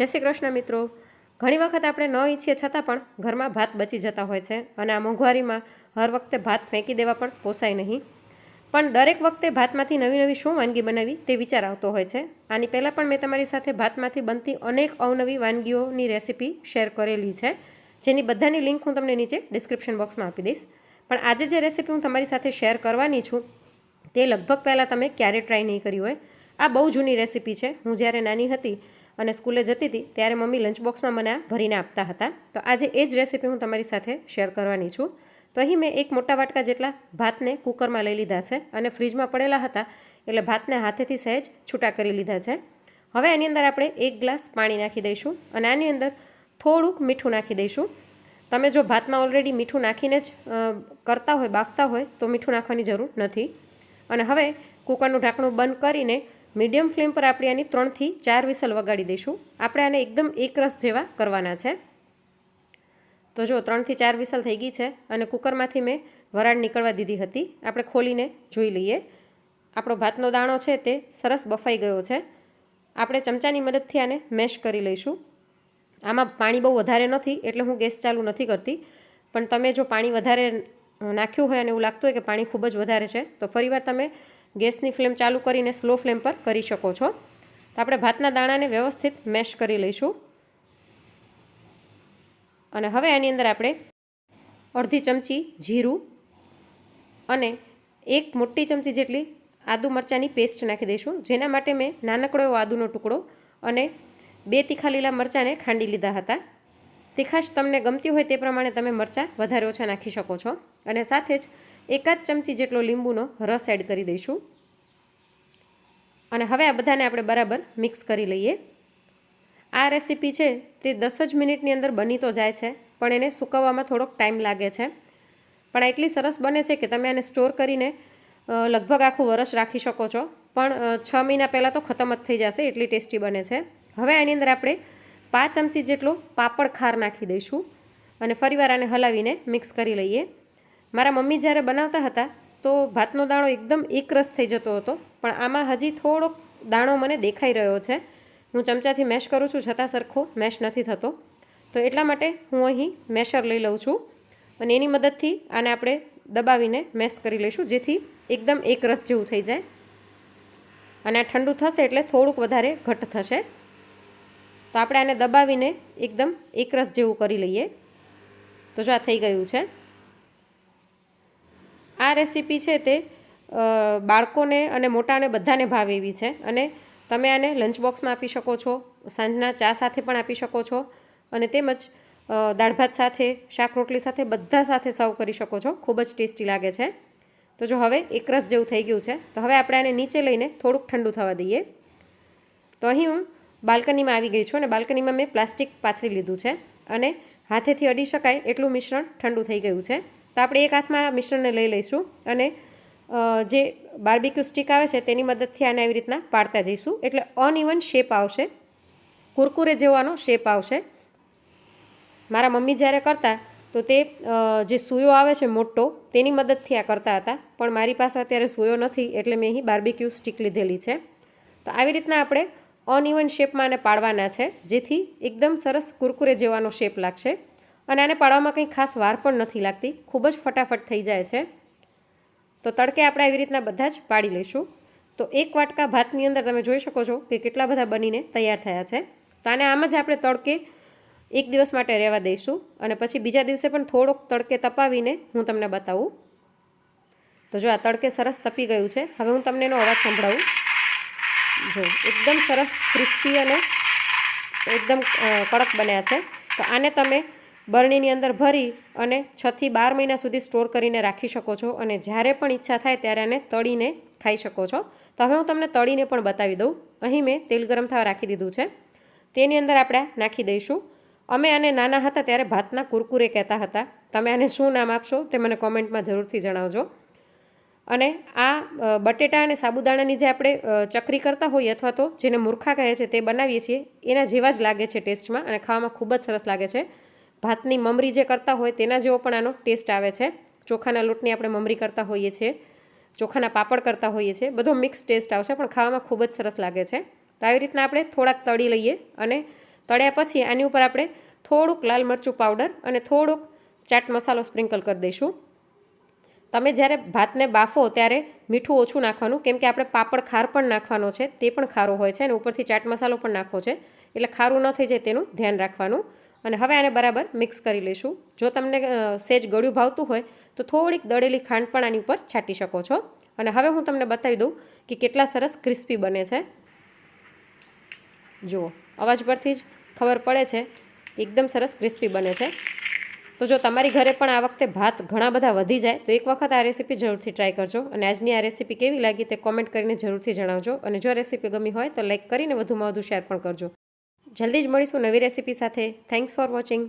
જય શ્રી કૃષ્ણ મિત્રો. ઘણી વખત આપણે ન ઈચ્છીએ છતાં પણ ઘરમાં ભાત બચી જતા હોય છે અને આ મોંઘવારીમાં હર વખતે ભાત ફેંકી દેવા પણ પોસાય નહીં. પણ દરેક વખતે ભાતમાંથી નવી નવી શું વાનગી બનાવી તે વિચાર આવતો હોય છે. આની પહેલાં પણ મેં તમારી સાથે ભાતમાંથી બનતી અનેક અવનવી વાનગીઓની રેસીપી શેર કરેલી છે. જેની બધાની લિંક હું તમને નીચે ડિસ્ક્રિપ્શન બોક્સમાં આપી દઈશ. પણ આજે જે રેસીપી હું તમારી સાથે શેર કરવાની છું તે લગભગ પહેલાં તમે ક્યારે ટ્રાય નહીં કરી હોય. આ બહુ જૂની રેસીપી છે. હું જ્યારે નાની હતી અને સ્કૂલે જતી હતી ત્યારે મમ્મી લંચ બોક્સમાં મને ભરીને આપતા હતા. તો આજે એ જ રેસીપી હું તમારી સાથે શેર કરવાની છું. તો અહીં મેં એક મોટા વાટકા જેટલા ભાતને કુકરમાં લઈ લીધા છે અને ફ્રીજમાં પડેલા હતા એટલે ભાતને હાથેથી સહેજ છૂટા કરી લીધા છે. હવે આની અંદર આપણે એક ગ્લાસ પાણી નાખી દઈશું અને આની અંદર થોડુંક મીઠું નાખી દઈશું. તમે જો ભાતમાં ઓલરેડી મીઠું નાખીને જ કરતા હોય, બાફતા હોય તો મીઠું નાખવાની જરૂર નથી. અને હવે કુકરનું ઢાંકણું બંધ કરીને મીડિયમ ફ્લેમ પર આપણે આની ત્રણથી ચાર વિસલ વગાડી દઈશું. આપણે આને એકદમ એકરસ જેવા કરવાના છે. તો જો ત્રણથી ચાર વિસલ થઈ ગઈ છે અને કુકરમાંથી મેં વરાળ નીકળવા દીધી હતી, આપણે ખોલીને જોઈ લઈએ. આપણો ભાતનો દાણો છે તે સરસ બફાઈ ગયો છે. આપણે ચમચાની મદદથી આને મેશ કરી લઈશું. આમાં પાણી બહુ વધારે નથી, એટલે હું ગેસ ચાલુ નથી કરતી. પણ તમે જો પાણી વધારે નાખ્યું હોય અને એવું લાગતું હોય કે પાણી ખૂબ જ વધારે છે, તો ફરીવાર તમે ગેસની ફ્લેમ ચાલુ કરીને સ્લો ફ્લેમ પર કરી શકો છો. તો આપણે ભાતના દાણાને વ્યવસ્થિત મેશ કરી લઈશું. અને હવે આની અંદર આપણે અડધી ચમચી જીરું અને એક મોટી ચમચી જેટલી આદુ મરચાંની પેસ્ટ નાખી દઈશું. જેના માટે મેં નાનકડો એવો આદુનો ટુકડો અને બે તીખા લીલા મરચાંને ખાંડી લીધા હતા. તીખાશ તમને ગમતી હોય તે પ્રમાણે તમે મરચાં વધારે ઓછા નાખી શકો છો. અને સાથે જ એકાદ ચમચી જેટલો લીંબુનો રસ એડ કરી દઈશું. અને હવે આ બધાને આપણે બરાબર મિક્સ કરી લઈએ. આ રેસીપી છે તે દસ જ મિનિટની અંદર બની તો જાય છે, પણ એને સુકવવામાં થોડોક ટાઈમ લાગે છે. પણ એટલી સરસ બને છે કે તમે આને સ્ટોર કરીને લગભગ આખું વરસ રાખી શકો છો. પણ છ મહિના પહેલાં તો ખતમ જ થઈ જશે, એટલી ટેસ્ટી બને છે. હવે આની અંદર આપણે પાંચ ચમચી જેટલો પાપડ ખાર નાખી દઈશું અને ફરીવાર આને હલાવીને મિક્સ કરી લઈએ. મારા મમ્મી જ્યારે બનાવતા હતા તો ભાતનો દાણો એકદમ એકરસ થઈ જતો હતો, પણ આમાં હજી થોડોક દાણો મને દેખાઈ રહ્યો છે. હું ચમચાથી મેશ કરું છું, છતાં સરખો મેશ નથી થતો. તો એટલા માટે હું અહીં મેશર લઈ લઉં છું અને એની મદદથી આને આપણે દબાવીને મેશ કરી લઈશું, જેથી એકદમ એકરસ જેવું થઈ જાય. અને આ ઠંડુ થશે એટલે થોડુંક વધારે ઘટ થશે. તો આપણે આને દબાવીને એકદમ એકરસ જેવું કરી લઈએ. તો જો આ થઈ ગયું છે. આ રેસીપી છે તે બાળકોને અને મોટાને બધાને ભાવે એવી છે. અને તમે આને લંચ બોક્સમાં આપી શકો છો, સાંજના ચા સાથે પણ આપી શકો છો અને તેમજ દાળ ભાત સાથે, શાક રોટલી સાથે બધા સાથે સર્વ કરી શકો છો. ખૂબ જ ટેસ્ટી લાગે છે. તો જો હવે એકરસ જેવું થઈ ગયું છે. તો હવે આપણે આને નીચે લઈને થોડુંક ઠંડુ થવા દઈએ. તો અહીં હું બાલ્કનીમાં આવી ગઈ છું અને બાલ્કનીમાં મેં પ્લાસ્ટિક પાથરી લીધું છે અને હાથેથી અડી શકાય એટલું મિશ્રણ ઠંડુ થઈ ગયું છે. તો આપણે એક હાથમાં આ મિશ્રણને લઈ લઈશું અને જે બાર્બીક્યુ સ્ટીક આવે છે તેની મદદથી આને આવી રીતના પાડતા જઈશું. એટલે અનઇવન શેપ આવશે. કુરકુરે જેવાનો શેપ આવશે. મારા મમ્મી જ્યારે કરતા તો તે જે સૂયો આવે છે મોટો તેની મદદથી આ કરતા હતા. પણ મારી પાસે અત્યારે સૂયો નથી એટલે મેં અહીં બાર્બીક્યુ સ્ટીક લીધેલી છે. તો આવી રીતના આપણે અનઇવન શેપમાં આને પાડવાના છે. જેથી એકદમ સરસ કુરકુરે જેવાનો શેપ લાગશે. અને આને પાડવામાં કંઈ ખાસ વાર પણ નથી લાગતી. ખૂબ જ ફટાફટ થઈ જાય છે. તો તડકે આપણે આવી રીતના બધા જ પાડી લઈશું. તો એક વાટકા ભાતની અંદર તમે જોઈ શકો છો કે કેટલા બધા બનીને તૈયાર થયા છે. તો આને આમ જ આપણે તડકે એક દિવસ માટે રહેવા દઈશું. અને પછી બીજા દિવસે પણ થોડોક તડકે તપાવીને હું તમને બતાવું. તો જો આ તડકે સરસ તપી ગયું છે. હવે હું તમને એનો અવાજ સંભળાવું. જો, એકદમ સરસ ક્રિસ્પી અને એકદમ કડક બન્યા છે. તો આને તમે બરણીની અંદર ભરી અને છથી બાર મહિના સુધી સ્ટોર કરીને રાખી શકો છો અને જ્યારે પણ ઈચ્છા થાય ત્યારે આને તળીને ખાઈ શકો છો. તો હવે હું તમને તળીને પણ બતાવી દઉં. અહીં મેં તેલ ગરમ થવા રાખી દીધું છે. તેની અંદર આપણે નાખી દઈશું. અમે આને નાના હતા ત્યારે ભાતના કુરકુરે કહેતા હતા. તમે આને શું નામ આપશો તે મને કોમેન્ટમાં જરૂરથી જણાવજો. અને આ બટેટા અને સાબુદાણાની જે આપણે ચકરી કરતા હોઈએ અથવા તો જેને મૂર્ખા કહે છે તે બનાવીએ છીએ, એના જેવા જ લાગે છે ટેસ્ટમાં અને ખાવામાં ખૂબ જ સરસ લાગે છે. ભાતની મમરી જે કરતા હોય તેના જેવો પણ આનો ટેસ્ટ આવે છે. ચોખાના લોટની આપણે મમરી કરતા હોઈએ છીએ, ચોખાના પાપડ કરતા હોઈએ છીએ, બધો મિક્સ ટેસ્ટ આવશે પણ ખાવામાં ખૂબ જ સરસ લાગે છે. તો આવી રીતના આપણે થોડાક તળી લઈએ અને તળ્યા પછી આની ઉપર આપણે થોડુંક લાલ મરચું પાવડર અને થોડુંક ચાટ મસાલો સ્પ્રિંકલ કરી દઈશું. તમે જ્યારે ભાતને બાફો ત્યારે મીઠું ઓછું નાખવાનું, કેમ કે આપણે પાપડ ખાર પણ નાખવાનો છે, તે પણ ખારો હોય છે અને ઉપરથી ચાટ મસાલો પણ નાખવો છે. એટલે ખારું ન થઈ જાય તેનું ધ્યાન રાખવાનું. અને હવે આને બરાબર મિક્સ કરી લઈશું. જો તમને સેજ ગળ્યું ભાવતું હોય, તો થોડીક દળેલી ખાંડ પણ આની ઉપર છાંટી શકો છો. અને હવે હું તમને બતાવી દઉં કે કેટલા સરસ ક્રિસ્પી બને છે. જુઓ અવાજ પરથી જ ખબર પડે છે, એકદમ સરસ ક્રિસ્પી બને છે. તો જો તમારી ઘરે પણ આ વખતે ભાત ઘણા બધા વધી જાય, તો એક વખત આ રેસીપી જરૂરથી ટ્રાય કરજો અને આજની આ રેસીપી કેવી લાગી તે કોમેન્ટ કરીને જરૂરથી જણાવજો અને જો રેસીપી ગમી હોય તો લાઈક કરીને વધુમાં વધુ શેર પણ કરજો. જલ્દી જ મળીશું નવી રેસીપી સાથે. Thanks for watching